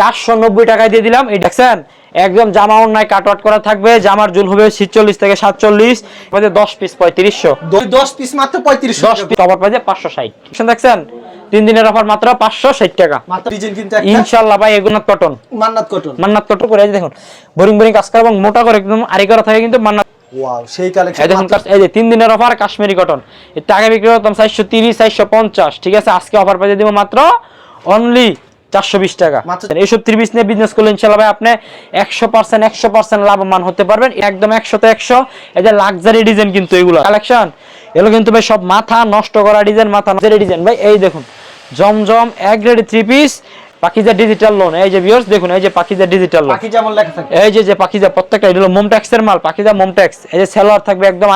চারশো নব্বই টাকায় দিয়ে দিলাম। এই দেখছেন একদম জামা অন্যায় কাটওয়াট করা থাকবে। জামার জুল হবে ছিচল্লিশ থেকে সাতচল্লিশ দশ পিস পঁয়ত্রিশশো। দশ পিস মাত্র পঁয়ত্রিশশো দশ পিস কভার পাইছে পাঁচশো ষাট। দেখছেন তিন দিনের অফার মাত্র পাঁচশো ষাট টাকা। ইনশাল্লাহ ভাই এগুলো cotton Mannat cotton Mannat cotton করে দেখুন বোরিং বোরিং কাজ করা এবং মোটা করে একদম আরি করা থাকে কিন্তু মান্নাত। সেই কালেকশন এই যে তিন দিনের অফার কাশ্মীরি কটন টাকা বিক্রি করতাম চারশো তিরিশ চারশো পঞ্চাশ। ঠিক আছে আজকে অফার পেয়ে দিব মাত্র অনলি চারশো বিশ টাকা। এইসব ত্রিশ নিয়ে বিজনেস করলে ইনশাল্লাহ ভাই আপনি একশো পার্সেন্ট একশো পার্সেন্ট লাভবান হতে পারবেন। একদম একশো তো একশো। এই যে লাক্সারি ডিজাইন কিন্তু এগুলো। কালেকশন এগুলো কিন্তু ভাই সব মাথা নষ্ট করা ডিজাইন মাথা নষ্ট ডিজাইন ভাই এই দেখুন জমজম এক grade three piece Pakiza digital lawn এই যে ভিউয়ার্স দেখুন এই যে পাকিজা ডিজিটাল লোন বাকি লেখা থাকে এই যে যে পাখিজা প্রত্যেকটা এটা হলো মোমট্যাক্স এর মাল পাখিজা মোমট্যাক্স এই যে সেলোয়ার থাকবে একদম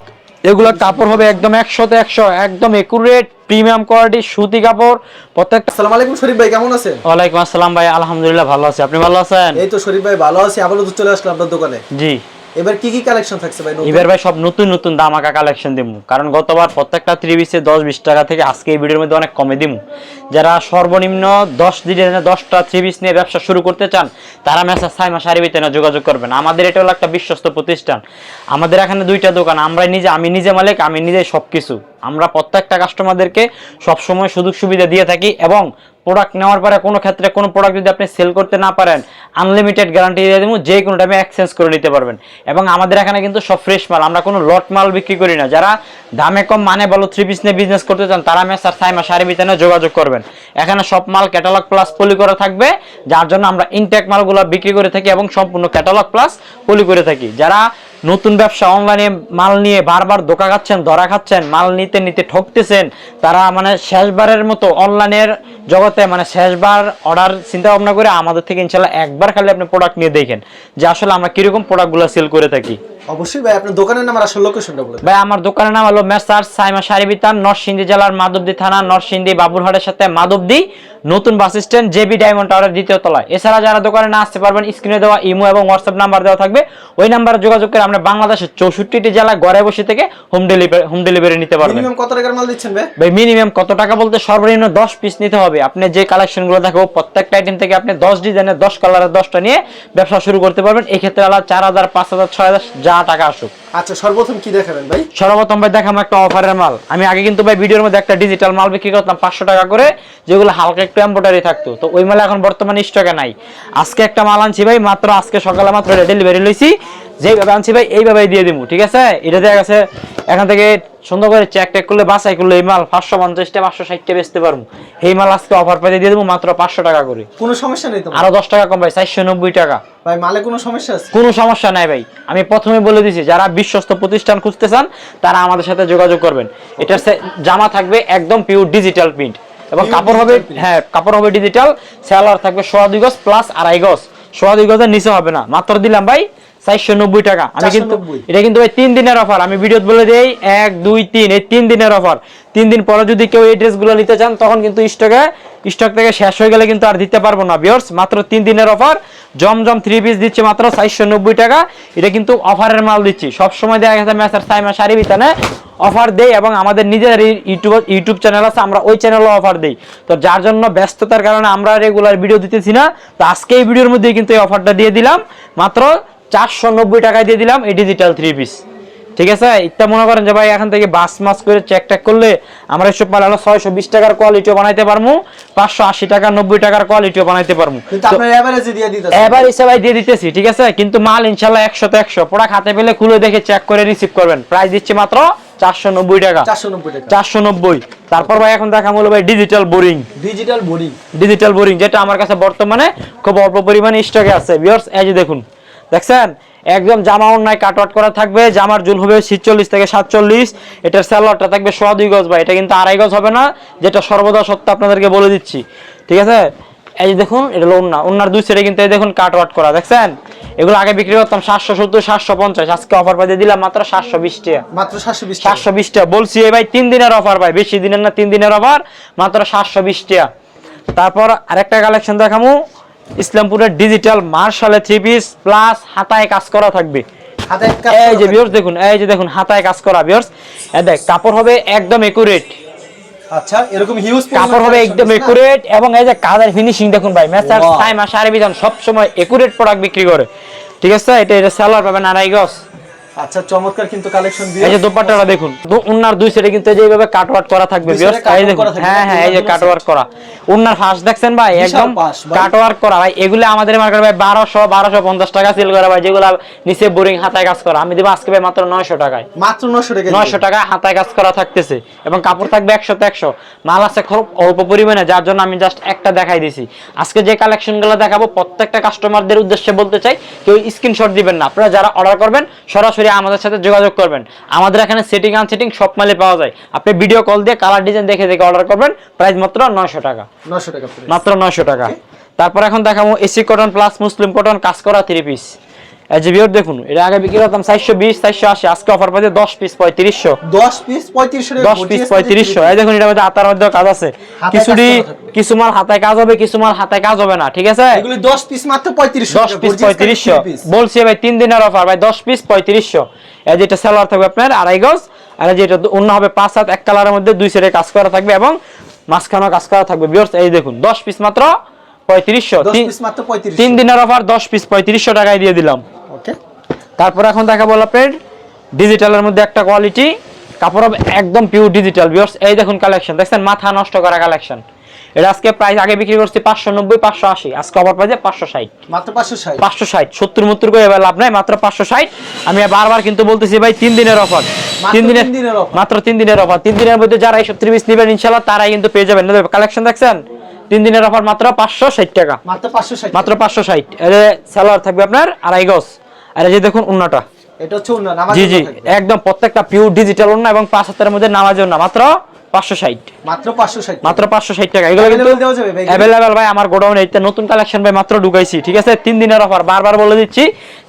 এগুলো কাপড় হবে একদম একশোতে একশো একদম একুরেট প্রিমিয়াম কোয়ালিটি সুতি কাপড়। প্রত্যেকটা আসসালামু আলাইকুম শরীফ ভাই কেমন আছেন? ওয়ালাইকুম আসসালাম ভাই আলহামদুলিল্লাহ ভালো আছি। আপনি ভালো আছেন? এই তো শরীফ ভাই ভালো আছি। আবারও চলে আসলাম আপনার দোকানে। জি। এবার কি কি কালেকশন থাকছে ভাই? এবার ভাই সব নতুন নতুন দামাকা কালেকশন দিমু। কারণ গতবার প্রত্যেকটা থ্রি পিসে দশ বিশ টাকা থেকে আজকে এই ভিডিওর মধ্যে অনেক কমে দিমু। যারা সর্বনিম্ন দশ দিনে দশটা থ্রি পিস নিয়ে ব্যবসা শুরু করতে চান, তারা মেসা সাইমা সারিবিতে না যোগাযোগ করবেন। আমাদের এটা হলো একটা বিশ্বস্ত প্রতিষ্ঠান। আমাদের এখানে দুইটা দোকান আমরা নিজে, আমি নিজে মালিক, আমি নিজে সবকিছু। আমরা প্রত্যেকটা কাস্টমারদেরকে সবসময় সুযোগ সুবিধা দিয়ে থাকি এবং প্রোডাক্ট নেওয়ার পরে কোনো ক্ষেত্রে কোনো প্রোডাক্ট যদি আপনি সেল করতে না পারেন আনলিমিটেড গ্যারান্টি দিয়ে দেবো, যে কোনো টাইমে এক্সচেঞ্জ করে নিতে পারবেন। এবং আমাদের এখানে কিন্তু সব ফ্রেশ মাল, আমরা কোনো লট মাল বিক্রি করি না। যারা দামে কম মানে ভালো থ্রি পিস নিয়ে বিজনেস করতে চান, তারা মেসার সাইমা সারি বিতানে যোগাযোগ করবেন। এখানে সব মাল ক্যাটালগ প্লাস পলি করা থাকবে, যার জন্য আমরা ইনটেক মালগুলো বিক্রি করে থাকি এবং সম্পূর্ণ ক্যাটালগ প্লাস পলি করে থাকি। যারা নতুন ব্যবসা অনলাইনে মাল নিয়ে বারবার ধোকা খাচ্ছেন, ধরা খাচ্ছেন, মাল নিতে নিতে ঠকতেছেন, তারা মানে শেষবারের মতো অনলাইনের জগতে মানে শেষবার অর্ডার চিন্তা ভাবনা করে আমাদের থেকে ইনশাল্লাহ একবার খালি আপনি প্রোডাক্ট নিয়ে দেখেন যে আসলে আমরা কীরকম প্রোডাক্টগুলো সেল করে থাকি। অবশ্যই ভাই আপনার দোকানের নাম আর আসল লোকেশনটা বলে ভাই আমার দোকানের নাম হলো মেসার সাইমা নরসিংদী জেলার মাধবদী থানা নরসিংদী বাবুরহাটের সাথে মাধবদী নতুন বাস স্ট্যান্ড জেবি ডায়মন্ড টাওয়ারের দ্বিতীয় তলায়। এছাড়া যারা দোকানে না আসতে পারবেন স্ক্রিনে দেওয়া ইমো এবং হোয়াটসঅ্যাপ নাম্বার দেওয়া থাকবে। ওই নাম্বারে যোগাযোগ করে আমরা বাংলাদেশের চৌষট্টিটি ঘরে বসে থেকে হোম ডেলিভারি হোম ডেলিভারি নিতে পারবেন। মিনিমাম কত টাকার মাল দিচ্ছেন ভাই? ভাই মিনিমাম কত টাকা বলতে সর্বনিম্ন দশ পিস নিতে হবে। আপনি যে কালেকশনগুলো দেখাবো প্রত্যেকটা আইটেম থেকে আপনি দশ ডিজাইনের দশ কালারের দশটা নিয়ে ব্যবসা শুরু করতে পারবেন। এক্ষেত্রে আলাদা চার হাজার পাঁচ হাজার ছয় হাজার যা টাকা আসুক। আচ্ছা সর্বপ্রথম কি দেখাবেন ভাই? সর্বপ্রথম ভাই দেখাম একটা অফারের মাল। আমি আগে কিন্তু ভাই ভিডিওর মধ্যে একটা ডিজিটাল মাল বিক্রি করতাম পাঁচশো টাকা করে যেগুলো হালকা একটু এম্বোটারি থাকতো। তো ওই মাল এখন বর্তমানে স্টকে নাই। আজকে একটা মাল আনছি ভাই মাত্র আজকে সকালে মাত্র ডেলিভারি লইছি। যেইভাবে আনছি ভাই এইভাবে দিয়ে দিব ঠিক আছে? এটা দেখা গেছে এখান থেকে সুন্দর করে চেক টেক করলে বাছাই করলে এই মাল পাঁচশো পঞ্চাশটা পাঁচশো ষাটটা বেচতে পারব। এই মাল আজকে অফার পাইতে দিয়ে দেবো মাত্র পাঁচশো টাকা করে। কোনো সমস্যা নেই আরও দশ টাকা কম ভাই চারশো নব্বই টাকা। ভাই মালে কোনো সমস্যা আছে? কোনো সমস্যা নাই ভাই। আমি প্রথমে বলে দিছি যারা বিশ্বস্ত প্রতিষ্ঠান খুঁজতে চান তারা আমাদের সাথে যোগাযোগ করবেন। এটা জামা থাকবে একদম পিওর ডিজিটাল প্রিন্ট এবং কাপড় হবে হ্যাঁ কাপড় হবে ডিজিটাল সেলার থাকবে সোয়া দুই গজ প্লাস আড়াই গজ। সোয়া দুই গজের নিচে হবে না। মাত্র দিলাম ভাই চারশো নব্বই টাকা। আমি কিন্তু এটা কিন্তু ভাই তিন দিনের অফার আমি ভিডিও বলে দেই এক দুই তিন এই তিন দিনের অফার তিন দিন পরে যদি কেউ এই ড্রেসগুলো নিতে চান তখন কিন্তু স্টকে স্টক থেকে শেষ হয়ে গেলে কিন্তু আর দিতে পারব না বিয়ার্স মাত্র তিন দিনের অফার জমজম থ্রি পিস দিচ্ছে মাত্র চারশো নব্বই টাকা। এটা কিন্তু অফারের মাল দিচ্ছি। সব সময় দেখা গেছে ম্যাচার সাইমা শাড়ি বিতানে অফার দেই এবং আমাদের নিজের ইউটিউব ইউটিউব চ্যানেল আছে আমরা ওই চ্যানেলও অফার দেই। তো যার জন্য ব্যস্ততার কারণে আমরা রেগুলার ভিডিও দিতেছি না। তো আজকে এই ভিডিওর মধ্যে কিন্তু এই অফারটা দিয়ে দিলাম। মাত্র চারশো নব্বই টাকায় দিয়ে দিলাম এই ডিজিটাল থ্রি পিস ঠিক আছে? ইত্যা মনে করেন যে ভাই এখান থেকে বাস মাস করে চেক টেক করলে আমরা এসব মাল হলো ছয়শো বিশ টাকার কোয়ালিটিও বানাইতে পারব পাঁচশো আশি টাকা নব্বই টাকার কোয়ালিটিও বানাইতে পারব কিন্তু আপনার এভারেজে দিয়ে এবার হিসেবে দিয়ে দিতেছি ঠিক আছে? কিন্তু মাল ইনশাল্লাহ একশো তো একশো। প্রোডাক্ট হাতে পেলে খুলে দেখে চেক করে রিসিভ করবেন। প্রাইস দিচ্ছি মাত্র চারশো নব্বই টাকা। চারশো নব্বই তারপর ভাই এখন দেখা হলো ভাই digital boring digital boarding digital boring যেটা আমার কাছে বর্তমানে খুব অল্প পরিমাণে স্টকে আছে। ভিউয়ার্স এই যে দেখুন দেখছেন? একদম জামা অন্যায় কাটওয়াট করা থাকবে জামার জুল হবে ছিচল্লিশ থেকে সাতচল্লিশ। এটার স্যালোয়ারটা থাকবে সোয়া দুই গজ ভাই এটা কিন্তু আড়াই গজ হবে না যেটা সর্বদা সত্য আপনাদেরকে বলে দিচ্ছি। ঠিক আছে? এই যে দেখুন এটা হলো ওন্না ওন্নার দুই সাইডে কিন্তু এই দেখুন কাটওয়াট করা দেখছেন? এগুলো আগে বিক্রি করতাম সাতশো সত্তর সাতশো পঞ্চাশ আজকে অফার পাইতে দিলাম মাত্র সাতশো বিশ টাকা। মাত্র সাতশো বিশ টাকা। সাতশো বিশ টাকা। বলছি এই ভাই তিন দিনের অফার ভাই বেশি দিনের না তিন দিনের অফার মাত্র সাতশো বিশ টাকা। তারপর আরেকটা কালেকশন দেখামু। ইসলামপুরের ডিজিটাল মার্শালে থ্রি পিস প্লাস হাতায় কাজ করা থাকবে। এই যে বিয়র্স দেখুন এই যে দেখুন হাতায় কাজ করা বিয়র্স দেখ কাপড় হবে একদম একুরেট আচ্ছা এরকম হিউজ কাপড় হবে একদম একুরেট এবং এই যে কাজের ফিনিশিং দেখুন ভাই মেসার টাইম আর সারা বিধান সব সময় একুরেট প্রোডাক্ট বিক্রি করে। ঠিক আছে এটা এটা সেলার পাবেন আড়াই গজ আচ্ছা চমৎকার কিন্তু কালেকশন এই যে দোপাট্টাটা দেখুন। উন্নার দুই সাইডে কিন্তু এইভাবে কাটওয়ার্ক করা থাকবে এই দেখুন। হ্যাঁ হ্যাঁ এই যে কাটওয়ার্ক করা। উন্নার ফাঁস দেখছেন ভাই? একদম। কাটওয়ার্ক করা। ভাই এগুলো আমাদের মার্কেট ভাই বারোশো বারোশো পঞ্চাশ টাকা সেল করা ভাই যেগুলো নিচে বোরিং হাতায় কাজ করা। আমি দেবো আজকে ভাই মাত্র নয়শো টাকায়। মাত্র 900 টাকা নয়শো টাকা হাতায় কাজ করা থাকতেছে। এবং কাপড় থাকবে একশো তো একশো। মাল আছে খুব অল্প পরিমাণে যার জন্য আমি জাস্ট একটা দেখাই দিছি। আজকে যে কালেকশনগুলো দেখাবো প্রত্যেকটা কাস্টমারদের উদ্দেশ্যে বলতে চাই কেউ স্ক্রিনশট দিবেন না। আপনারা যারা অর্ডার করবেন সরাসরি আমাদের সাথে যোগাযোগ করবেন। আমাদের এখানে সেটিং আনসেটিং সব মালে পাওয়া যায়। আপনি ভিডিও কল দিয়ে কালার ডিজাইন দেখে দেখে অর্ডার করবেন। প্রাইস মাত্র নয়শো টাকা। 900 টাকা মাত্র নয়শো টাকা। তারপর এখন দেখাবো AC cotton plus muslin cotton কাজ করা থ্রি পিস এজিবিওর দেখুন এটা আগে বিক্রি করতাম চারশো বিশ চারশো আশি আজকে অফার পাচ্ছে দশ পিস পঁয়ত্রিশশো। 10 পিস 3500 টাকা দশ পিস পঁয়ত্রিশশো। এই দেখুন এটা মধ্যে হাতার মধ্যে কাজ আছে। কিছুটি কাজ করা থাকবে। কিছু মাল হাতায় কাজ হবে কিছু মাল কাজ হবে না ঠিক আছে? এগুলি 10 পিস মাত্র 3500 দশ পিস পঁয়ত্রিশশো। বলছি ভাই তিন দিনের অফার ভাই দশ পিস পঁয়ত্রিশশো। এই যেটা সালোয়ার থাকবে আপনার আড়াই গজ আর যেটা অন্য হবে পাঁচ হাত এক কালারের মধ্যে দুই সাইডে কাজ করা থাকবে এবং মাঝখানেও কাজ করা থাকবে। বিয়ার্স এই দেখুন দশ পিস মাত্র পঁয়ত্রিশশো। 10 পিস মাত্র 3500 তিন দিনের অফার দশ পিস পঁয়ত্রিশশো টাকায় দিয়ে দিলাম। ওকে তারপর এখন দেখা বল আপনার ডিজিটালের মধ্যে একটা কোয়ালিটি কাপড় হবে একদম পিওর ডিজিটাল বিয়ার্স এই দেখুন কালেকশন দেখছেন? মাথা নষ্ট করা কালেকশন এটা আজকে প্রাইস আগে বিক্রি করছি পাঁচশো নব্বই পাঁচশো আশি আজকে অফার প্রাইসে পাঁচশো ষাট। মাত্র 560 পাঁচশো ষাট সত্তর মত্তর করে এবার লাভ নাই মাত্র পাঁচশো ষাট। আমি বারবার কিন্তু বলতেছি ভাই তিন দিনের অফার। তিন দিনের মাত্র তিন দিনের অফার। তিন দিনের মধ্যে যারা এইসব ত্রিশ নেবেন ইনশাল্লাহ তারাই কিন্তু পেয়ে যাবেন। কালেকশন দেখছেন? তিন দিনের অফার মাত্র পাঁচশো ষাট টাকা। মাত্র 560 মাত্র পাঁচশো ষাট। এর স্যালোয়ার থাকবে আপনার আড়াই গজ। আর এই যে দেখুন উন্নাটা এটা হচ্ছে উন্নয়ন আমার জি জি একদম প্রত্যেকটা পিওর ডিজিটাল উন্না এবং পাঁচ হাতের মধ্যে নামাজ উন্না মাত্র পাঁচশো ষাট। মাত্র 560 মাত্র পাঁচশো ষাট টাকা। এগুলো কিন্তু? অ্যাভেলেবেল ভাই আমার গোডাউনে এইটা নতুন কালেকশন ভাই মাত্র ঢুকাইছি ঠিক আছে? তিন দিনের অফার বারবার বলে দিচ্ছি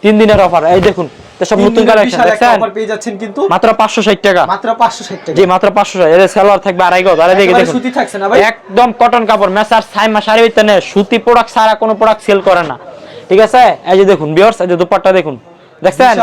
তিন দিনের অফার এই দেখুন সব নতুন কালেকশন দেখছেন? পেয়ে যাচ্ছেন কিন্তু মাত্র পাঁচশো ষাট টাকা। মাত্র 560 টাকা। জি মাত্র পাঁচশো ষাট। এর স্যালোয়ার থাকবে আড়াই গজ আড়াই দিকে দেখুন। সুতি থাকছে না ভাই? একদম কটন কাপড় মেসার সাইমা শাড়ি নেই সুতি প্রোডাক্ট ছাড়া কোনো প্রোডাক্ট সেল করে না। ঠিক আছে? এই যে দেখুন বিয়ার্স এই যে দুপাট্টা দেখুন। দেখছেন?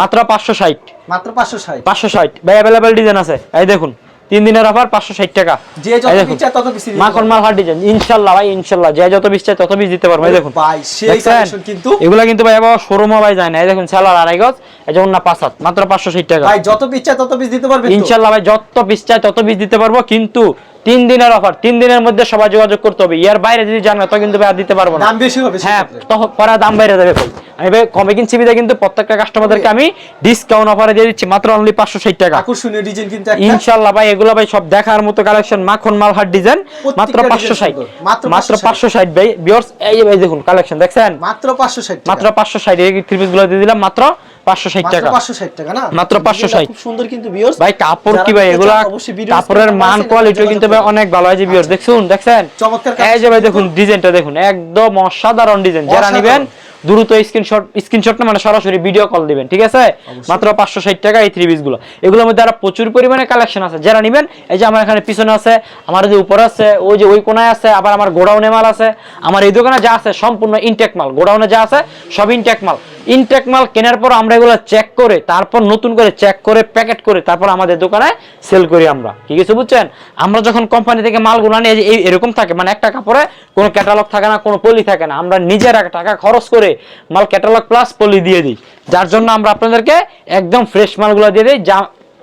মাত্র পাঁচশো ষাট। মাত্র 560 পাঁচশো ষাট। ভাই অ্যাভেলেবেল ডিজাইন আছে। এই দেখুন তিন দিনের অফার পাঁচশো ষাট টাকা। যে যত। পিস চায় তত পিস মাখন মাল হার ডিজাইন ইনশাল্লাহ ভাই ইনশাল্লাহ। যে যত বিশ চাই তত বিশ দিতে পারব। এই দেখুন ভাই সেই? কালেকশন কিন্তু এগুলা কিন্তু ভাই আবার শোরুমও ভাই যায় না। এই দেখুন স্যালার আড়াই গজ এই যেমন না পাঁচ হাত মাত্র পাঁচশো ষাট টাকা। ভাই যত পিস চায় তত পিস দিতে পারবেন তো? ইনশাল্লাহ ভাই যত বিশ চাই তত বিশ দিতে পারব। কিন্তু তিন দিনের অফার তিন দিনের মধ্যে সবাই যোগাযোগ করতে হবে। ইয়ার বাইরে যদি জান না তো কিন্তু ভাই দিতে পারব না। দাম বেশি হবে হ্যাঁ। তখন পরে দাম বাইরে যাবে ভাই। আমি ভাই কমে কিনছি বিদে কিন্তু প্রত্যেকটা কাস্টমারদেরকে আমি ডিসকাউন্ট অফারে দিয়ে দিচ্ছি মাত্র অনলি পাঁচশো ষাট টাকা। আকর্ষণীয় ডিজাইন কিন্তু একটা। ইনশাল্লাহ ভাই এগুলো ভাই সব দেখার মতো কালেকশন মাখন মালহার ডিজাইন মাত্র প্রত্যেকটা পাঁচশো ষাট। design সুন্দর। মাত্র মাত্র 560 পাঁচশো ষাট ভাই বিয়ার্স এই যে ভাই দেখুন কালেকশন দেখছেন? মাত্র 560 মাত্র পাঁচশো ষাট এই থ্রি পিসগুলো দিয়ে দিলাম মাত্র পাঁচশো ষাট মাত্র টাকা। 560 টাকা না? মাত্র 560 খুব সুন্দর কিন্তু ভিউয়ার্স ভাই কাপড় কি ভাই? এগুলা কাপড়ের মান কোয়ালিটি কিন্তু ভাই অনেক ভালো আছে বিয়ার দেখছুন? দেখছেন? চমৎকার এই যে ভাই দেখুন ডিজাইনটা দেখুন। একদম অসাধারণ ডিজাইন। যারা নেবেন দ্রুত স্ক্রিনশট স্ক্রিনশট না মানে সরাসরি ভিডিও কল দিবেন ঠিক আছে? মাত্র পাঁচশো ষাট টাকা এই থ্রি পিসগুলো। এগুলোর মধ্যে আরও প্রচুর পরিমাণে কালেকশন আছে। যারা নেবেন এই যে আমার এখানে পিছনে আছে আমার যে উপরে আছে ওই যে ওই কোনায় আছে আবার আমার গোডাউনে মাল আছে। আমার এই দোকানে যা আছে সম্পূর্ণ ইনটেক মাল। গোডাউনে যা আছে সব ইনটেক মাল। ইনটেক মাল কেনার পর আমরা এগুলো চেক করে তারপর নতুন করে চেক করে প্যাকেট করে তারপর আমাদের দোকানে সেল করি আমরা। কি কিছু বুঝছেন? আমরা যখন কোম্পানি থেকে মালগুলো আনি এই যে এরকম থাকে মানে একটা কাপড়ে কোনো ক্যাটালগ থাকে না কোনো পলি থাকে না। আমরা নিজেরা টাকা খরচ করে মাল ক্যাটালগ প্লাস পলি দিয়ে দিই। যার জন্য আমরা আপনাদেরকে একদম ফ্রেশ মালগুলো দিয়ে দিই যা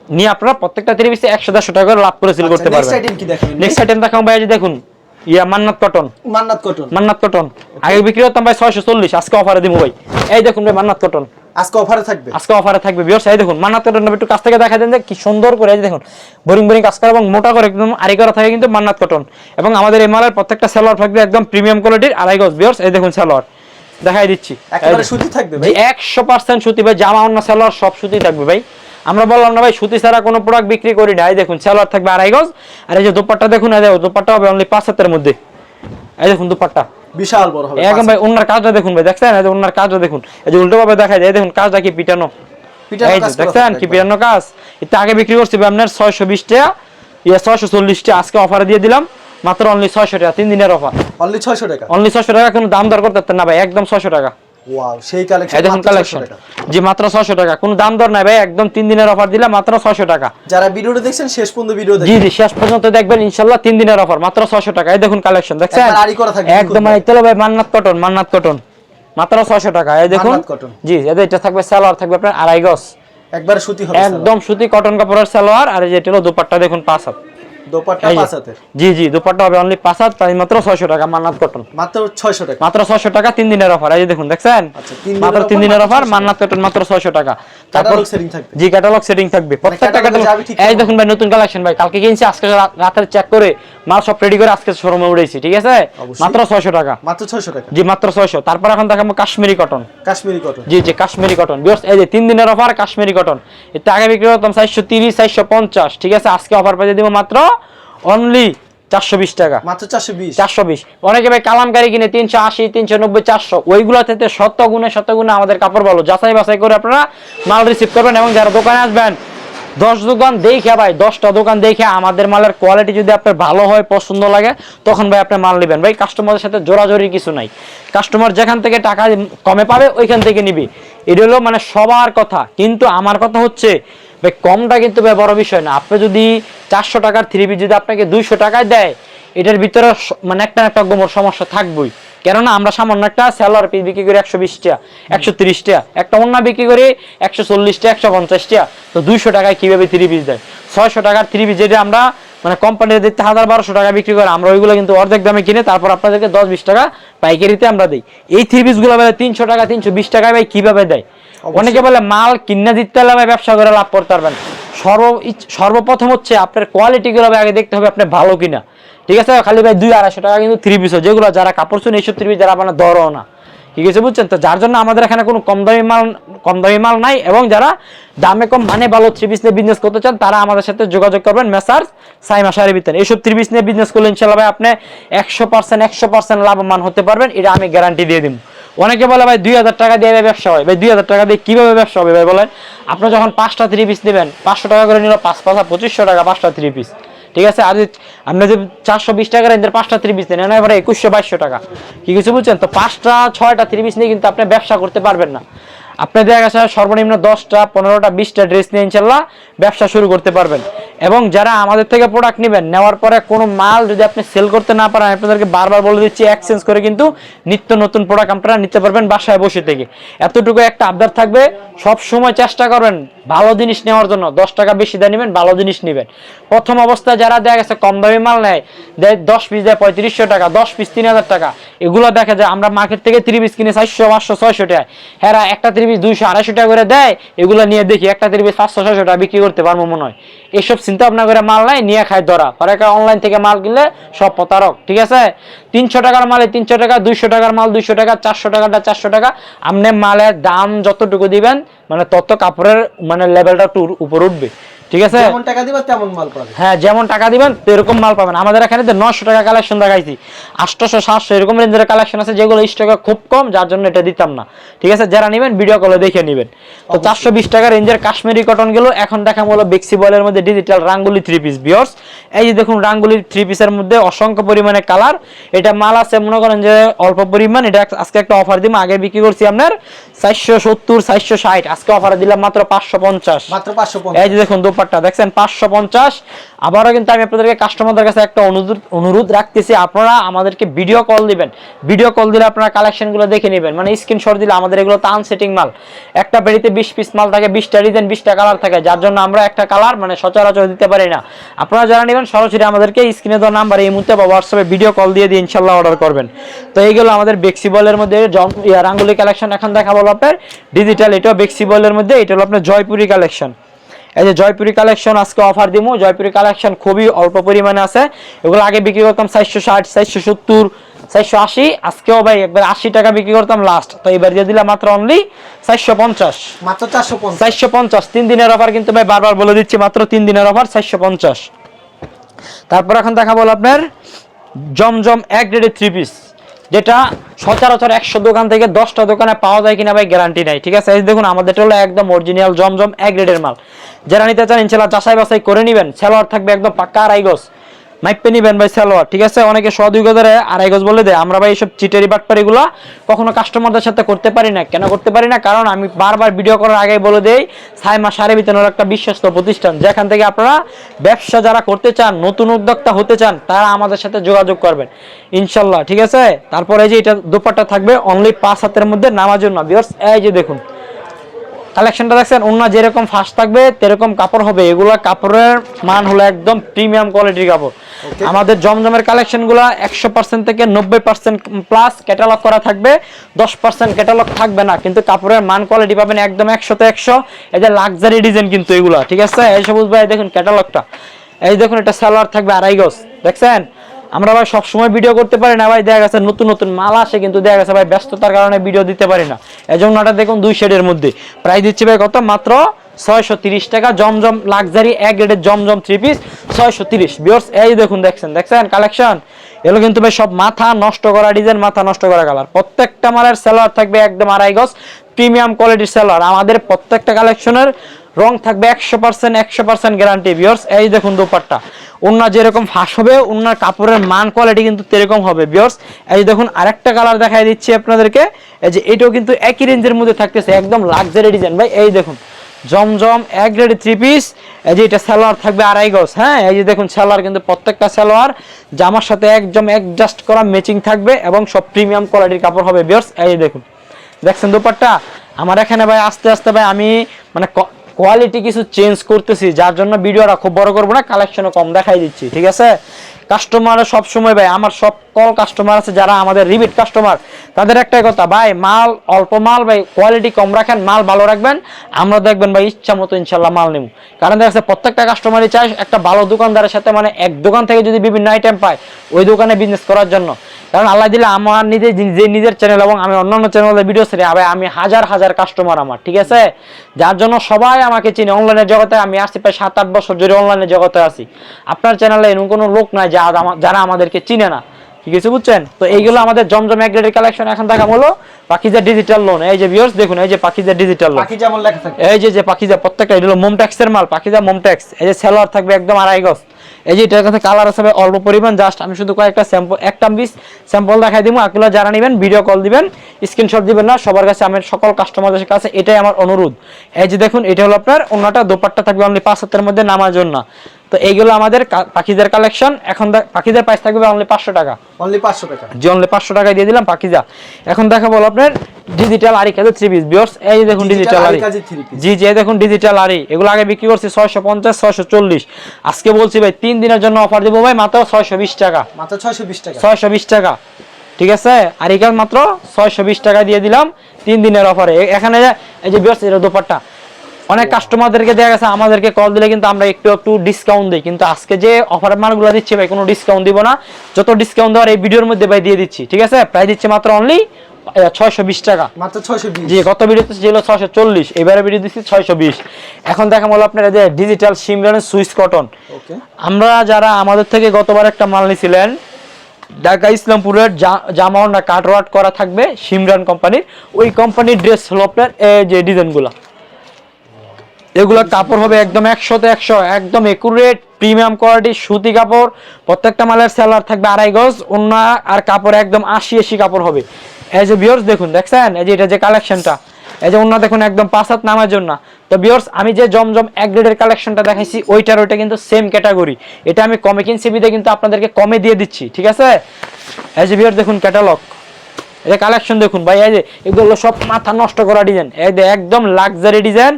নিয়ে আপনারা প্রত্যেকটা ত্রিশ একশো দেড়শো টাকা করে লাভ করে সেল করতে নেক্সট পারবেন। আইটেম কি দেখাবেন? নেক্সট আইটেম দেখাবো ভাই দেখুন ইয়া Mannat cotton. Mannat cotton. Mannat cotton. আগে বিক্রি করতাম ভাই ছয়শো চল্লিশ আজকে অফারে দিব ভাই। এই দেখুন ভাই মান্নাত কটন। আজকে অফারে থাকবে? আজকে অফারে থাকবে। বিয়স এই দেখুন মান্নাত কটন একটু কাছ থেকে দেখা দেন যে কি সুন্দর করে এই দেখুন বোরিং বোরিং কাজ করা এবং মোটা করে একদম আড়াই করা থাকে কিন্তু মান্নাত কটন। এবং আমাদের এই মালের প্রত্যেকটা সালোয়ার থাকবে একদম প্রিমিয়াম কোয়ালিটির আড়াই গজ। এই দেখুন সালোয়ার দেখাই দিচ্ছি। একেবারে সুতি থাকবে ভাই? একশো পার্সেন্ট সুতি ভাই জামা অন্য সালোয়ার সব সুতি থাকবে ভাই। আমরা বললাম না ভাই সুতি ছাড়া কোনো প্রোডাক্ট বিক্রি করি না। এই দেখুন সালোয়ার থাকবে আড়াই গজ। আর এই যে দুপাট্টা দেখুন এই দেখো দুপাট্টা হবে অনলি পাঁচ হাতের মধ্যে। এই দেখুন দুপাট্টা। বিশাল বড় হবে একদম ভাই ওনার কাজটা দেখুন ভাই দেখছেন? এই যে ওনার কাজটা দেখুন। এই যে উল্টো ভাবে দেখায় যায় দেখুন কাজটা কি পিটানো? পিটানো কাজ দেখছেন? কি পিটানো কাজ? এটা আগে বিক্রি করছি আপনার ছয়শো বিশ টাকা ইয়া ছয়শো চল্লিশ টাকা। আজকে অফারে দিয়ে দিলাম মাত্র অনলি ছয়শো টাকা তিন দিনের অফার অনলি 600 টাকা। অনলি ছয়শো টাকা কোনো দাম দর করতে না ভাই একদম ছয়শো টাকা। ওয়াও সেই কালেকশন দেখুন কালেকশন জি মাত্র ছয়শো টাকা। কোনো দাম দর নাই ভাই একদম তিন দিনের অফার দিলে মাত্র ছয়শো টাকা। যারা ভিডিওটা দেখছেন শেষ পর্যন্ত ভিডিও জি জি শেষ পর্যন্ত দেখবেন ইনশাল্লাহ তিন দিনের অফার মাত্র ছয়শো টাকা। এই দেখুন কালেকশন দেখছেন? আড়ি করা থাকবে, একদম নিখুঁত ভাই মান্নাত কটন মান্নাত কটন মাত্র ছয়শো টাকা। এই দেখুন। জি এদের এটা থাকবে সালোয়ার থাকবে আপনার আড়াই গজ। একবার সুতি হবে একদম সুতি কটন কাপড়ের সালোয়ার আর এই যে এটা হলো দুপাট্টা দেখুন পাঁচ হাত। দোপাট্টা পাঁচ হাতের জি জি দুপাট্টা হবে অনলি পাঁচ হাত তাই মাত্র ছয়শো টাকা মান্নাত কটন মাত্র ছয়শো টাকা। মাত্র ছয়শো টাকা তিন দিনের অফার এই দেখুন দেখছেন? আচ্ছা, মাত্র তিন দিনের অফার মান্নাত কটন মাত্র ছয়শো টাকা। তারপর থাকবে। জি ক্যাটালগ সেটিং থাকবে। প্রত্যেকটা ক্যাটালগ এই দেখুন ভাই নতুন কালেকশন ভাই কালকে কিনছি আজকে রাতের চেক করে মাল সব রেডি করে আজকে শোরুমে ঠিক আছে? মাত্র ছয়শো টাকা। মাত্র ছয়শো টাকা। জি মাত্র ছয়শো। তারপর এখন দেখাবো কাশ্মীরি কটন কাশ্মীরি কটন জি জি কাশ্মীরি কটন বিকজ এই যে তিন দিনের অফার কাশ্মীরি কটন এটা আগে বিক্রি করতাম চারশো তিরিশ চারশো পঞ্চাশ ঠিক আছে? আজকে অফার পেয়ে দিব মাত্র অনলি চারশো বিশ টাকা। মাত্র চারশো বিশ? চারশো বিশ। অনেকে ভাই কালামকারি কিনে তিনশো আশি তিনশো নব্বই চারশো। ওইগুলো থেকে শত গুণে শত গুণে আমাদের কাপড় ভালো। যাচাই বাছাই করে আপনারা মাল রিসিভ করবেন এবং যারা দোকানে আসবেন দশ দোকান দেখে ভাই দশটা দোকান দেখে আমাদের মালের কোয়ালিটি যদি আপনার ভালো হয় পছন্দ লাগে তখন ভাই আপনি মাল নেবেন। ভাই কাস্টমারের সাথে জোরাজোরি কিছু নাই। কাস্টমার যেখান থেকে টাকা কমে পাবে ওইখান থেকে নিবি। এটা হলো মানে সবার কথা। কিন্তু আমার কথা হচ্ছে ভাই কমটা কিন্তু ভাই বড় বিষয় না। আপনি যদি চারশো টাকার থ্রি পিস যদি আপনাকে দুইশো টাকায় দেয় এটার ভিতরে মানে একটা না একটা গোমর সমস্যা থাকবেই। কেননা আমরা সামান্য একটা স্যালার পিস বিক্রি করি একশো বিশটা একশো তিরিশ টাকা একটা অন্য বিক্রি করি একশো চল্লিশটা একশো পঞ্চাশটা তো দুইশো টাকায় কীভাবে থ্রি পিস দেয়? ছয়শো টাকার থ্রি পিস যেটা আমরা মানে কোম্পানিতে দিতে হাজার বারোশো টাকা বিক্রি করে আমরা ওইগুলো কিন্তু অর্ধেক দামে কিনে তারপর আপনাদেরকে দশ বিশ টাকা পাইকারিতে আমরা দিই। এই থ্রি পিসগুলো তিনশো টাকা তিনশো বিশ টাকায় ভাই কীভাবে দেয়? অনেকে বলে মাল কিনে দিতে হলে ব্যবসা করে লাভ করতে পারবেন। সর্ব সর্বপ্রথম হচ্ছে আপনার কোয়ালিটিগুলো ভাই আগে দেখতে হবে আপনি ভালো কিনা। ঠিক আছে? খালি ভাই দুই আড়াইশো টাকা কিন্তু থ্রি পিস যেগুলো যারা কাপড় চুন এইসব থ্রি পিস যারা আপনার ধরো না। ঠিক আছে? বুঝছেন? তো যার জন্য আমাদের এখানে কোনো কম দামি মাল কম দামি মাল নাই এবং যারা দামে কম মানে ভালো থ্রি পিস নিয়ে বিজনেস করতে চান, তারা আমাদের সাথে যোগাযোগ করবেন মেসার্স সাইমা শাড়ি বিতেন এইসব থ্রি পিস নিয়ে বিজনেস করলে ইনশাল্লাহ ভাই আপনি একশো পার্সেন্ট একশো পার্সেন্ট লাভবান হতে পারবেন। এটা আমি গ্যারান্টি দিয়ে দিব। অনেকে বলে ভাই দুই হাজার টাকা দিয়ে ব্যবসা হয়। ভাই দুই হাজার টাকা দিয়ে কীভাবে ব্যবসা হবে ভাই বলেন? আপনি যখন পাঁচটা থ্রি পিস নেবেন, পাঁচশো টাকা করে নিল, পাঁচ, পাঁচা, পঁচিশশো টাকা পাঁচটা থ্রি পিস ঠিক আছে? আর আপনি যদি চারশো বিশ টাকা রেঞ্জের পাঁচটা থ্রি পিস নেন এবারে একুশশো, বাইশশো টাকা। কি কিছু বুঝছেন? তো পাঁচটা, ছয়টা থ্রি পিস নিয়ে কিন্তু আপনি ব্যবসা করতে পারবেন না। আপনি দেখা গেছে সর্বনিম্ন দশটা, পনেরোটা, বিশটা ড্রেস নিয়ে ইনশাল্লাহ ব্যবসা শুরু করতে পারবেন। এবং যারা আমাদের থেকে প্রোডাক্ট নেবেন, নেওয়ার পরে কোনো মাল যদি আপনি সেল করতে না পারেন আপনাদেরকে বারবার বলে দিচ্ছি এক্সচেঞ্জ করে কিন্তু নিত্য নতুন প্রোডাক্ট আপনারা নিতে পারবেন বাসায় বসে থেকে। এতটুকু একটা আবদার থাকবে, সব সময় চেষ্টা করবেন ভালো জিনিস নেওয়ার জন্য, দশ টাকা বেশি দিয়ে নেবেন, ভালো জিনিস নেবেন। প্রথম অবস্থায় যারা দেখা গেছে কম দামি মাল নেয়, দেয় দশ পিস দেয় পঁয়ত্রিশশো টাকা, দশ পিস তিন হাজার টাকা, এগুলো দেখা যায় আমরা মার্কেট থেকে থ্রি পিস কিনে চারশো, পাঁচশো, ছয়শো টাকা হ্যাঁ একটা থ্রি পিস দুইশো, আড়াইশো টাকা করে দেয়, এগুলো নিয়ে দেখি, একটা থ্রি পিস পাঁচশো, ছয়শো টাকা বিক্রি করতে পারব মনে হয়। এইসব চিন্তা ভাবনা করে মাল নাই, নিয়ে খায় ধরা। পরে অনলাইন থেকে মাল কিনলে সব প্রতারক ঠিক আছে? তিনশো টাকার মালে তিনশো টাকা, দুইশো টাকার মাল দুইশো টাকা, চারশো টাকাটা চারশো টাকা। আপনি মালের দাম যতটুকু দিবেন মানে তত কাপড়ের মানে লেভেলটা উপর উঠবে। ঠিক আছে? যেমন টাকা দিবা তেমন মাল পাবে। হ্যাঁ যেমন টাকা দিবেন এরকম মাল পাবেন। আমাদের এখানে তো টাকা কালেকশন দেখাইছি এরকম রেঞ্জের কালেকশন আছে যেগুলো স্টকে খুব কম যার জন্য এটা দিতাম না। ঠিক আছে? যারা নেবেন ভিডিও কলে দেখে নেবেন। তো চারশো বিশ টাকা রেঞ্জের কাশ্মীরি কটনগুলো এখন দেখা হলো বেক্সি বয়েলের মধ্যে ডিজিটাল রাঙ্গুলি থ্রি পিস বিয়র্স এই যে দেখুন থ্রি পিসের মধ্যে অসংখ্য পরিমাণে কালার এটা মাল আছে মনে করেন যে অল্প পরিমাণ এটা আজকে একটা অফার দিব আগে বিক্রি করছি আপনার চারশো সত্তর চারশো ষাট আজকে অফার দিলাম মাত্র পাঁচশো পঞ্চাশ। মাত্র পাঁচশো এই যে দেখুন দুপাট্টা দেখছেন, পাঁচশো পঞ্চাশ। আবারও কিন্তু আমি আপনাদেরকে কাস্টমারদের কাছে একটা অনুরোধ অনুরোধ রাখতেছি, আপনারা আমাদেরকে ভিডিও কল দিবেন। ভিডিও কল দিলে আপনারা কালেকশনগুলো দেখে নেবেন। মানে স্ক্রিনশট দিলে আমাদের এগুলো তো আনসেটিং মাল। একটা বেড়িতে বিশ পিস মাল থাকে, বিশটা ডিজাইন বিশটা কালার থাকে। যার জন্য আমরা একটা কালার মানে সচরাচর দিতে পারি না। আপনারা যারা নেবেন, সরাসরি আমাদেরকে স্ক্রিনে দেওয়া নাম্বার এই মুহূর্তে বা হোয়াটসঅ্যাপে ভিডিও কল দিয়ে দিয়ে ইনশাল্লাহ অর্ডার করবেন। তো এইগুলো আমাদের বেক্সিবলের মধ্যে রাঙ্গুলি কালেকশন এখন দেখা বলো আপনার ডিজিটাল এটাও বেক্সিবলের মধ্যে, এটা হলো আপনার জয়পুরি কালেকশন এই যে জয়পুরি কালেকশন আজকে অফার দিব জয়পুরি কালেকশন খুবই অল্প পরিমাণে আছে। এগুলো আগে বিক্রি করতাম চারশো ষাট চারশো সত্তর চারশো আশি। আজকেও ভাই একবার আশি টাকা বিক্রি করতাম লাস্ট তো এবার দিয়ে দিলাম মাত্র অনলি চারশো পঞ্চাশ। মাত্র চারশো চারশো পঞ্চাশ। তিন দিনের অফার কিন্তু ভাই বারবার বলে দিচ্ছি মাত্র তিন দিনের অফার চারশো পঞ্চাশ। তারপর এখন দেখা বলো আপনার জমজম এক গ্রেডের থ্রি পিস যেটা সচরাচর একশো দোকান থেকে দশটা দোকানে পাওয়া যায় কিনা ভাই গ্যারান্টি নাই, ঠিক আছে? এই দেখুন, আমাদের হলো একদম অরিজিনাল জমজম এক গ্রেডের মাল। যারা নিতে চান ইনশাল্লাহ চাষাই বাছাই করে নেবেন। সেলোয়ার থাকবে একদম পাক্কা আড়াই মাইপে নিবেন ভাই সালোয়ার, ঠিক আছে? অনেকে সোয়া দুই গজারে আড়াই গজ বলে দেয়। আমরা ভাই এইসব চিটারি বাটপারি গুলা কখনো কাস্টমারদের সাথে করতে পারি না। কেন করতে পারি না? কারণ আমি বারবার ভিডিও করার আগে বলে দেই সাইমা সারে বিতন হলো একটা বিশ্বস্ত প্রতিষ্ঠান। যেখান থেকে আপনারা ব্যবসা যারা করতে চান, নতুন উদ্যোক্তা হতে চান, তারা আমাদের সাথে যোগাযোগ করবেন। ইনশাল্লাহ, ঠিক আছে? তারপরে এই যে এটা দোপাট্টা থাকবে অনলি পাঁচ হাতের মধ্যে নামাজের না বিয়ার্স এই যে দেখুন কালেকশনটা দেখছেন অন্য যেরকম ফাস্ট থাকবে তেরকম কাপড় হবে। এগুলো কাপড়ের মান হলো একদম প্রিমিয়াম কোয়ালিটির কাপড়। আমাদের জমজমের কালেকশনগুলো একশো পার্সেন্ট থেকে নব্বই পার্সেন্ট প্লাস ক্যাটালগ করা থাকবে। দশ পার্সেন্ট ক্যাটালগ থাকবে না কিন্তু কাপড়ের মান কোয়ালিটি পাবেন একদম একশোতে একশো। এই যে লাক্সারি ডিজাইন কিন্তু এগুলো ঠিক আছে? এই সবুজ ভাই দেখুন ক্যাটালগটা এই দেখুন এটা সালোয়ার থাকবে আড়াই গজ দেখছেন? আমরা ভাই সবসময় ভিডিও করতে পারি না ভাই, দেখা গেছে নতুন নতুন মাল আসে, কিন্তু দেখা গেছে ভাই ব্যস্ততার কারণে ভিডিও দিতে পারি না। এই জন্য এটা দেখুন দুই শেডের মধ্যে। প্রাইস দিচ্ছি ভাই কত? মাত্র ছয়শো টাকা, জমজম লাক্সারি এক গ্রেডের জমজম থ্রি পিস ছয়শো তিরিশ। বিয়র্স এই দেখুন, দেখছেন দেখছেন কালেকশন এগুলো কিন্তু ভাই সব মাথা নষ্ট করা ডিজাইন মাথা নষ্ট করা কালার প্রত্যেকটা মালের সেলার থাকবে একদম আড়াই গজ। প্রিমিয়াম কোয়ালিটির সেলার। আমাদের প্রত্যেকটা কালেকশনের রং থাকবে একশো পার্সেন্ট একশো পার্সেন্ট গ্যারান্টি বিয়র্স এই দেখুন দোপাট্টা। ওনার যেরকম ফাঁস হবে ওনার কাপড়ের মান কোয়ালিটি কিন্তু সেরকম হবে বিয়র্স এই দেখুন আরেকটা কালার দেখাই দিচ্ছি আপনাদেরকে। এই যে এটাও কিন্তু একই রেঞ্জের মধ্যে থাকতেছে, একদম লাক্সারি ডিজাইন ভাই, এই দেখুন, জমজম এক গ্রেড থ্রি পিস এই যে এটা সালোয়ার থাকবে আড়াই গজ হ্যাঁ? এই যে দেখুন সালোয়ার কিন্তু প্রত্যেকটা সালোয়ার জামার সাথে একদম অ্যাডজাস্ট করা ম্যাচিং থাকবে এবং সব প্রিমিয়াম কোয়ালিটির কাপড় হবে বিয়র্স এই দেখুন। দেখছেন দুপারটা আমার এখানে ভাই, আস্তে আস্তে ভাই, আমি মানে কোয়ালিটি কিছু চেঞ্জ করতেছি, যার জন্য ভিডিওটা খুব বড় করব না কালেকশনও কম দেখাই দিচ্ছি, ঠিক আছে? কাস্টমার সব সময় ভাই, আমার সব কল কাস্টমার আছে যারা আমাদের রিপিট কাস্টমার তাদের একটাই কথা, ভাই, মাল, অল্প মাল ভাই কোয়ালিটি কম রাখেন, মাল ভালো রাখবেন, আমরা দেখবেন ভাই, ইচ্ছা মতো ইনশাল্লাহ মাল নেব কারণ দেখা প্রত্যেকটা কাস্টমারই চায় একটা ভালো দোকানদারের সাথে মানে এক দোকান থেকে যদি বিভিন্ন আইটেম পায়, ওই দোকানে বিজনেস করার জন্য। কারণ আল্লাহ দিলে আমার নিজে, যে নিজের চ্যানেল এবং আমি অন্যান্য চ্যানেলে ভিডিও ছেড়ে আবার আমি হাজার হাজার কাস্টমার আমার, ঠিক আছে? যার জন্য সবাই আমাকে চিনি অনলাইনের জগতে আমি আসছি প্রায় সাত, আট বছর ধরে অনলাইনের জগতে আছি। আপনার চ্যানেলে এরকম কোনো লোক নাই যা যারা আমাদেরকে চিনে না। ঠিক আছে বুঝছেন? তো এইগুলো আমাদের জমজম এক গ্রেডের কালেকশন এখন দেখা হলো। পাখিজা ডিজিটাল লোন এই যে ভিউয়ার্স দেখুন এই যে পাখিজা ডিজিটাল লোন বাকি যেমন লেখা থাকে এই যে যে পাখিজা প্রত্যেকটা এটা হলো মোমট্যাক্সের মাল পাখিজা মোমট্যাক্স এই যে সেলোয়ার থাকবে একদম আড়াই গজ। এই যে এটার কাছে কালার আছে অল্প পরিমাণ। জাস্ট আমি শুধু কয়েকটা স্যাম্পল একটা পিস স্যাম্পল দেখাই দিব। আকুলা যারা নেবেন ভিডিও কল দিবেন। স্ক্রিনশট দিবেন না। সবার কাছে আমার সকল কাস্টমারদের কাছে এটাই আমার অনুরোধ। এই যে দেখুন এটা হলো আপনার অন্যটা দোপাট্টা থাকবে অনলি পাঁচ হাতের মধ্যে নামার জন্য। তো এইগুলো আমাদের পাখিদের কালেকশন এখন পাখিদের প্রাইস থাকবে অনলি পাঁচশো টাকা। অনলি পাঁচশো টাকা। জি অনলি পাঁচশো টাকায় দিয়ে দিলাম পাখিজা। এখন দেখাবো আপনার ডিজিটাল আরি কাজে থ্রি পিস বিয়ার্স এই দেখুন ডিজিটাল আরি। জি জি দেখুন ডিজিটাল আরি এগুলো আগে বিক্রি করছি ছয়শো পঞ্চাশ ছয়শো চল্লিশ। আজকে বলছি ভাই তিন দিনের জন্য অফার দেবো ভাই মাত্র ছয়শো বিশ টাকা। মাত্র ছয়শো বিশ টাকা। ছয়শো বিশ টাকা। ঠিক আছে? আর মাত্র ছয়শো বিশ টাকা দিয়ে দিলাম তিন দিনের অফারে এখানে এই যে বিয়ার্স এটা দোপাট্টা। অনেক কাস্টমারদেরকে দেওয়া গেছে আমাদেরকে কল দিলে কিন্তু আমরা একটু একটু ডিসকাউন্ট দিই। কিন্তু আজকে যে অফার মালগুলো দিচ্ছি ভাই কোনো ডিসকাউন্ট দিব না। যত ডিসকাউন্ট দেওয়ার এই ভিডিওর মধ্যে ভাই দিয়ে দিচ্ছি ঠিক আছে? প্রাইস দিচ্ছে মাত্র অনলি ছয়শো বিশ টাকা। মাত্র ছয়শো জি গত ভিডিওতে ছিল ছয়শো চল্লিশ এবারে ভিডিও দিচ্ছি ছয়শো বিশ। এখন দেখা হলো আপনার যে ডিজিটাল সুইচ কটন আমরা যারা আমাদের থেকে গতবার একটা মাল নিয়েছিলেন ঢাকা ইসলামপুরের করা থাকবে সিমরান কোম্পানির ওই কোম্পানির ড্রেস হলো আপনার এই যে ডিজাইনগুলো এগুলো কাপড় হবে একদম একশোতে একশো, একদম একুরেট প্রিমিয়াম কোয়ালিটি সুতি কাপড়। প্রত্যেকটা মালের সেলার থাকবে আড়াই গজ, অন্য আর কাপড় একদম আশি আশি কাপড় হবে। এই যে বিয়র্স দেখুন, দেখছেন? এই যে এটা যে কালেকশনটা এই যে অন্য দেখুন একদম পাঁচ হাত নামার জন্য। তো বিয়র্স আমি যে জমজম এক গ্রেডের কালেকশনটা দেখাইছি, ওইটার ওইটা কিন্তু সেম ক্যাটাগরি এটা আমি কমে কিনছি বিদে কিন্তু আপনাদেরকে কমে দিয়ে দিচ্ছি, ঠিক আছে? এই যে বিয়র্স দেখুন ক্যাটালগ এই কালেকশন দেখুন ভাই, এই যে এগুলো সব মাথা নষ্ট করা ডিজাইন এই যে একদম লাক্সারি ডিজাইন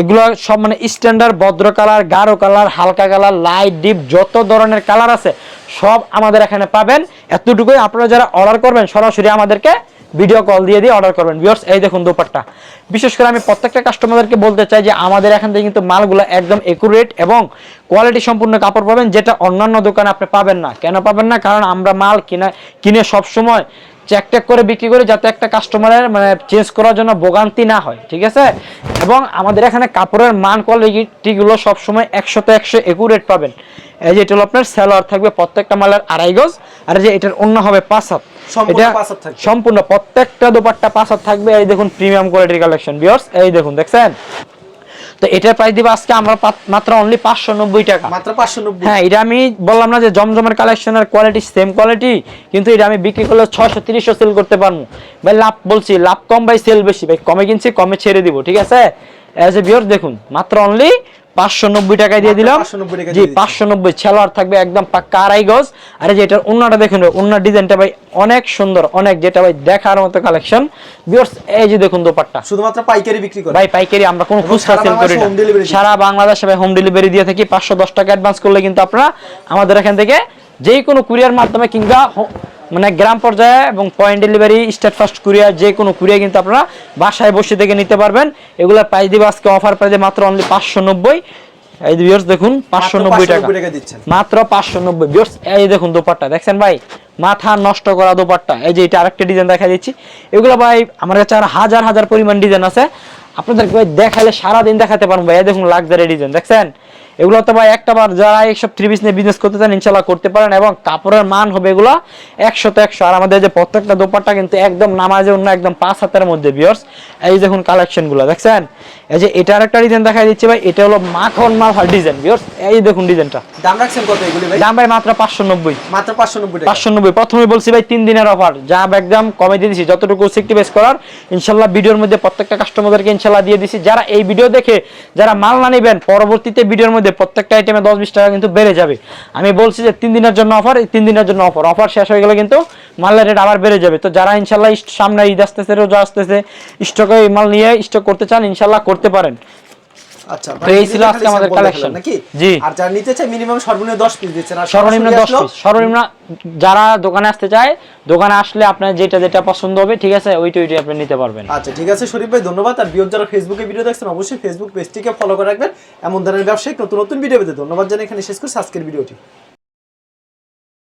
এগুলো সব মানে স্ট্যান্ডার্ড ভদ্র কালার, গাঢ় কালার, হালকা কালার লাইট ডিপ যত ধরনের কালার আছে, সব আমাদের এখানে পাবেন। এতটুকুই আপনারা যারা অর্ডার করবেন, সরাসরি আমাদেরকে ভিডিও কল দিয়ে দিয়ে অর্ডার করবেন। ভিউয়ার্স এই দেখুন দোপাট্টা। বিশেষ করে আমি প্রত্যেকটা কাস্টমারদেরকে বলতে চাই যে, আমাদের এখান থেকে কিন্তু মালগুলো একদম একুরেট এবং কোয়ালিটি সম্পূর্ণ কাপড় পাবেন, যেটা অন্যান্য দোকানে আপনি পাবেন না। কেন পাবেন না? কারণ আমরা মাল কিনা কিনে সব সময় চেক টেক করে বিক্রি করি যাতে একটা কাস্টমারের মানে চেঞ্জ করার জন্য ভোগান্তি না হয় ঠিক আছে? এবং আমাদের এখানে কাপড়ের মান কোয়ালিটিগুলো সবসময় একশোতে একশো একুরেট পাবেন। এই যে এটা হলো আপনার সেলোয়ার থাকবে প্রত্যেকটা মালের আড়াই গজ আর যে এটার অন্য হবে পাঁচ হাত সম্পূর্ণ এটা। সম্পূর্ণ প্রত্যেকটা দোপাট্টা পাঁচ হাত থাকবে। এই দেখুন প্রিমিয়াম কোয়ালিটির কালেকশন বিয়ার্স এই দেখুন দেখছেন? তো এটার প্রাইস দিব আজকে আমরা মাত্র অনলি পাঁচশো নব্বই টাকা। মাত্র পাঁচশো নব্বই। হ্যাঁ এটা আমি বললাম না যে জমজমের কালেকশনের কোয়ালিটি সেম কোয়ালিটি কিন্তু এটা আমি বিক্রি করলে ছশো তিরিশও সেল করতে পারব। ভাই লাভ বলছি লাভ কম ভাই সেল বেশি। ভাই কমে কিনছি কমে ছেড়ে দিব ঠিক আছে? এ বিয়র দেখুন মাত্র অনলি পাঁচশো নব্বই টাকায় দিয়ে দিলাম। জি পাঁচশো নব্বই ছেলোয়ার থাকবে একদম পাক্কা আড়াই গজ। আর এই যে এটার অন্যটা দেখুন অন্য ডিজাইনটা ভাই অনেক সুন্দর অনেক যেটা ভাই দেখার মতো কালেকশন বিয়র্স এই যে দেখুন দোপাট্টা। শুধুমাত্র পাইকারি বিক্রি করে। ভাই পাইকারি আমরা কোনো খুচরা সারা সেল করি না। সারা বাংলাদেশে ভাই হোম ডেলিভারি দিয়ে থাকি পাঁচশো দশ টাকা অ্যাডভান্স করলে কিন্তু আপনারা আমাদের এখান থেকে যে কোনো কুরিয়ার মাধ্যমে কিংবা মানে গ্রাম পর্যায়ে এবং point delivery state first courier যে কোনো কুরিয়ার কিন্তু আপনারা বাসায় বসে থেকে নিতে পারবেন। এগুলো প্রাইস দিবে আজকে অফার প্রাইসে মাত্র অনলি পাঁচশো নব্বই। এই দেখুন পাঁচশো নব্বই টাকা। মাত্র পাঁচশো নব্বই। এই দেখুন দোপাট্টা দেখছেন ভাই? মাথা নষ্ট করা দোপাট্টা। এই যে এটা আরেকটা ডিজাইন দেখা দিচ্ছি। এগুলো ভাই আমার কাছে আর হাজার হাজার পরিমাণ ডিজাইন আছে। আপনাদেরকে ভাই দেখালে সারাদিন দেখাতে পারব ভাই। দেখুন লাক্সারি ডিজাইন দেখছেন? এগুলো তো ভাই একটা বার যারা এইসব থ্রি পিস নিয়ে বিজনেস করতে চান ইনশাল্লাহ করতে পারেন এবং কাপড়ের মান হবে এগুলো একশো তো একশো। আর আমাদের যে প্রত্যেকটা দোপাট্টা কিন্তু একদম নামাজে অন্য একদম পাঁচ হাতের মধ্যে বিয়ার্স এই দেখুন কালেকশনগুলো দেখছেন? এই যে এটার একটা ডিজাইন দেখা দিচ্ছি ভাই এটা হলো মাখন মালহার ডিজাইন বিয়ার্স এই দেখুন ডিজাইনটা দাম রাখছেন কত এগুলি ভাই? দাম ভাই মাত্র পাঁচশো নব্বই। মাত্র পাঁচশো নব্বই পাঁচশো নব্বই। প্রথমে বলছি ভাই তিন দিনের অফার যা একদম কমে দিয়ে দিছি যতটুকু সিক্সটি বেস করার ইনশাল্লাহ ভিডিওর মধ্যে প্রত্যেকটা কাস্টমারদেরকে ইনশাল্লাহ দিয়ে দিছি। যারা এই ভিডিও দেখে যারা মাল না নেবেন পরবর্তীতে ভিডিওর মধ্যে প্রত্যেকটা আইটেমে দশ বিশ টাকা কিন্তু বেড়ে যাবে। আমি বলছি যে তিন দিনের জন্য অফার এই তিন দিনের জন্য অফার অফার শেষ হয়ে গেলে কিন্তু মালের রেট আবার বেড়ে যাবে। তো যারা ইনশাল্লাহ সামনে ঈদ আসতেছে, রোজা আসতেছে স্টকে মাল নিয়ে স্টক করতে চান, ইনশাল্লাহ করতে পারেন। আচ্ছা তো এই ছিল আজকে আমাদের কালেকশন নাকি? জি। আর যারা নিতে চায় মিনিমাম সর্বনিম্ন 10 পিস দিচ্ছেন আর সর্বনিম্ন সরাসরি দশ আসলেও- পিস সর্বনিম্ন যারা দোকানে আসতে চায় দোকানে আসলে আপনার যেটা যেটা পছন্দ হবে ঠিক আছে ওইটা ওইটা আপনি নিতে পারবেন। আচ্ছা ঠিক আছে শরীফ ভাই ধন্যবাদ। আর বিয়োগ যারা ফেসবুকে ভিডিও দেখছেন অবশ্যই ফেসবুক পেজটিকে ফলো করে রাখবেন। এমন ধরনের ব্যবসায়িক নতুন নতুন ভিডিও পেতে ধন্যবাদ জানাই এখানে শেষ করছি আজকের ভিডিওটি